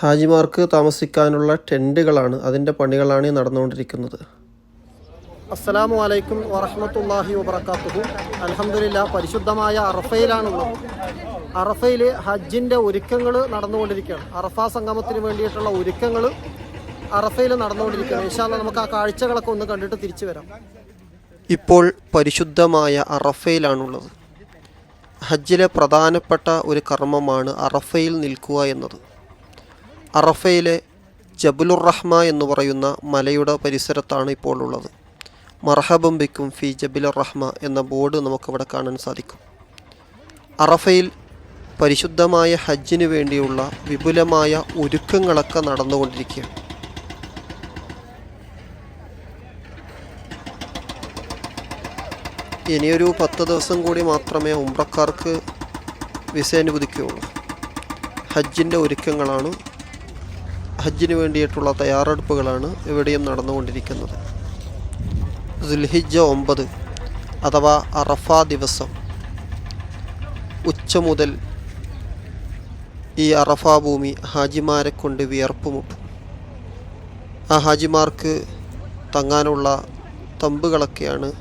ഹാജിമാർക്ക് താമസിക്കാനുള്ള ടെന്റുകളാണ് അതിന്റെ പണികളാണ് നടന്നുകൊണ്ടിരിക്കുന്നത്. അസ്സലാമു അലൈക്കും വറഹ്മത്തുള്ളാഹി വബറകാതുഹു അലഹമില്ല പരിശുദ്ധമായ അറഫയിലാണുള്ളത്. അറഫയിൽ ഹജ്ജിന്റെ ഒരുക്കങ്ങൾ നടന്നുകൊണ്ടിരിക്കുകയാണ്. അറഫ സംഗമത്തിന് വേണ്ടിയിട്ടുള്ള ഒരുക്കങ്ങൾ അറഫയിൽ നടന്നുകൊണ്ടിരിക്കുകയാണ്. ഇൻഷാല്ല നമുക്ക് ആ കാഴ്ചകളൊക്കെ ഒന്ന് കണ്ടിട്ട് തിരിച്ചു വരാം. ഇപ്പോൾ പരിശുദ്ധമായ അറഫയിലാണുള്ളത്. ഹജ്ജിലെ പ്രധാനപ്പെട്ട ഒരു കർമ്മമാണ് അറഫയിൽ നിൽക്കുക എന്നത്. അറഫയിലെ ജബുലുറഹ്മ എന്ന് പറയുന്ന മലയുടെ പരിസരത്താണ് ഇപ്പോൾ ഉള്ളത്. മർഹബം ബിക്കും ഫി ജബിലുറഹ്മ എന്ന ബോർഡ് നമുക്കവിടെ കാണാൻ സാധിക്കും. അറഫയിൽ പരിശുദ്ധമായ ഹജ്ജിന് വേണ്ടിയുള്ള വിപുലമായ ഒരുക്കങ്ങളൊക്കെ നടന്നുകൊണ്ടിരിക്കുകയാണ്. ഇനിയൊരു പത്ത് ദിവസം കൂടി മാത്രമേ ഉംറക്കാർക്ക് വിസ അനുവദിക്കുകയുള്ളൂ. ഹജ്ജിന്റെ ഒരുക്കങ്ങളാണ് ഹജ്ജിന് വേണ്ടിയിട്ടുള്ള തയ്യാറെടുപ്പുകളാണ് ഇവിടെയും നടന്നുകൊണ്ടിരിക്കുന്നത്. ദുൽഹിജ ഒമ്പത് അഥവാ അറഫ ദിവസം. ഉച്ച മുതൽ ഈ അറഫ ഭൂമി ഹാജിമാരെ കൊണ്ട് വിയർപ്പുമുട്ടും. ആ ഹാജിമാർക്ക് തങ്ങാനുള്ള തമ്പുകളൊക്കെയാണ്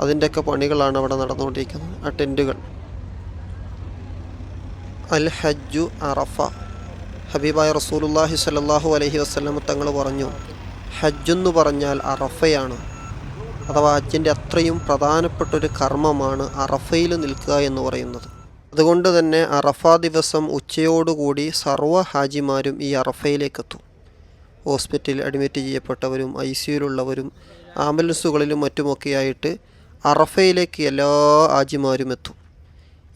അതിന്റെയൊക്കെ പണികളാണ് അവിടെ നടന്നുകൊണ്ടിരിക്കുന്നത്. ആ ടെന്റുകൾ. അൽ ഹജ്ജു അറഫ. ഹബീബായ റസൂലുല്ലാഹി സ്വല്ലല്ലാഹു അലൈഹി വസല്ലം തങ്ങൾ പറഞ്ഞു ഹജ്ജെന്ന് പറഞ്ഞാൽ അറഫയാണ്. അഥവാ ഹജ്ജിന്റെ അത്രയും പ്രധാനപ്പെട്ട ഒരു കർമ്മമാണ് അറഫയിൽ നിൽക്കുക എന്ന് പറയുന്നത്. അതുകൊണ്ട് തന്നെ അറഫ ദിവസം ഉച്ചയോടുകൂടി സർവ ഹാജിമാരും ഈ അറഫയിലേക്കെത്തും. ഹോസ്പിറ്റലിൽ അഡ്മിറ്റ് ചെയ്യപ്പെട്ടവരും ഐ സിയുലുള്ളവരും ആംബുലൻസുകളിലും മറ്റുമൊക്കെയായിട്ട് അറഫയിലേക്ക് എല്ലാ ഹാജിമാരും എത്തും.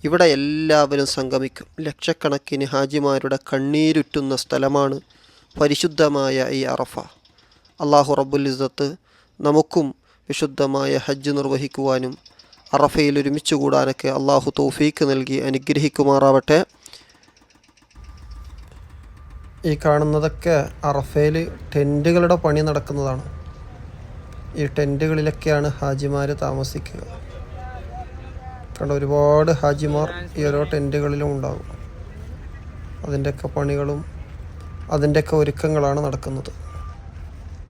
ഇവിടെ എല്ലാവരും സംഗമിക്കും. ലക്ഷക്കണക്കിന് ഹാജിമാരുടെ കണ്ണീരുറ്റുന്ന സ്ഥലമാണ് പരിശുദ്ധമായ ഈ അറഫ. അള്ളാഹു റബ്ബുൽ ഇസ്സത്ത് നമുക്കും വിശുദ്ധമായ ഹജ്ജ് നിർവഹിക്കുവാനും അറഫയിൽ ഒരുമിച്ച് കൂടാനൊക്കെ അള്ളാഹു തൗഫീക്ക് നൽകി അനുഗ്രഹിക്കുമാറാവട്ടെ. ഈ കാണുന്നതൊക്കെ അറഫയിൽ ടെന്റുകളുടെ പണി നടക്കുന്നതാണ്. ഈ ടെന്റുകളിലൊക്കെയാണ് ഹാജിമാർ താമസിക്കുക. കണ്ട ഒരുപാട് ഹാജിമാർ ഈ ഓരോ ടെന്റുകളിലും ഉണ്ടാകും. അതിന്റെയൊക്കെ പണികളും അതിന്റെയൊക്കെ ഒരുക്കങ്ങളാണ് നടക്കുന്നത്.